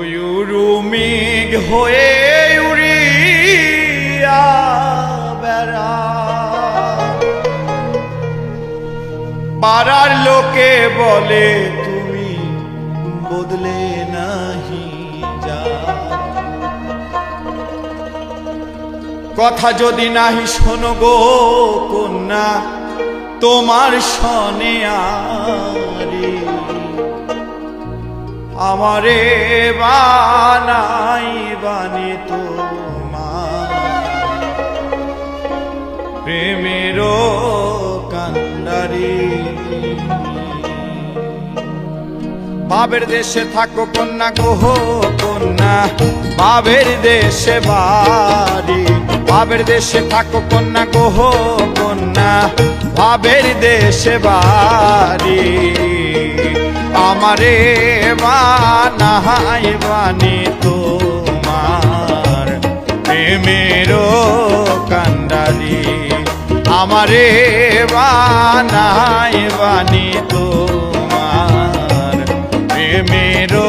উড়ু মেঘ হয়ে উড়িয়া বেড়া। পাড়ার লোকে বলে, তুমি বদলে নাহি যা। কথা যদি নাহি শোনো গো কন্যা, তোমার সনে আরে আমারে বানাই বানি তোমার। প্রেমেরও কান্ডারি। বাবের দেশে থাকো কন্যা, গোহ কন্যা। বাবের দেশে বাড়ি। বাবের দেশে থাকো কন্যা, গোহ কন্যা। বাবের দেশে বাড়ি। আমারে বানাই বানি তোমার। প্রেমেরও কান্ডারি আমারে বানাই বানি তোমার। প্রেমেরও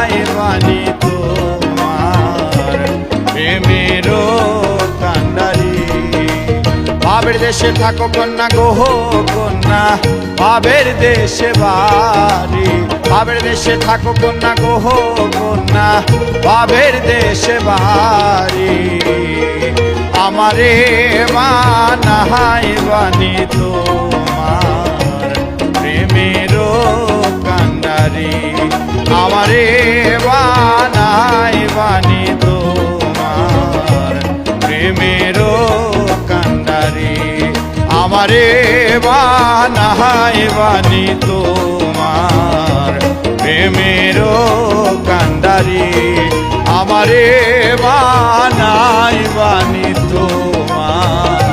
বাবের দেশে থাকো কন্যা গোহ কন্যা। বাবের দেশে বাড়ি। বাবের দেশে থাকো কন্যা গোহ কন্যা। বাবের দেশে বাড়ি। আমারে মা নাহাই বানি তোমার। আমারে বানায় বানি তোমার? প্রেমের কান্দারি আমারে বানায় বানি তোমার?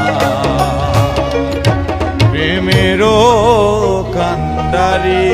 প্রেমের কান্দারি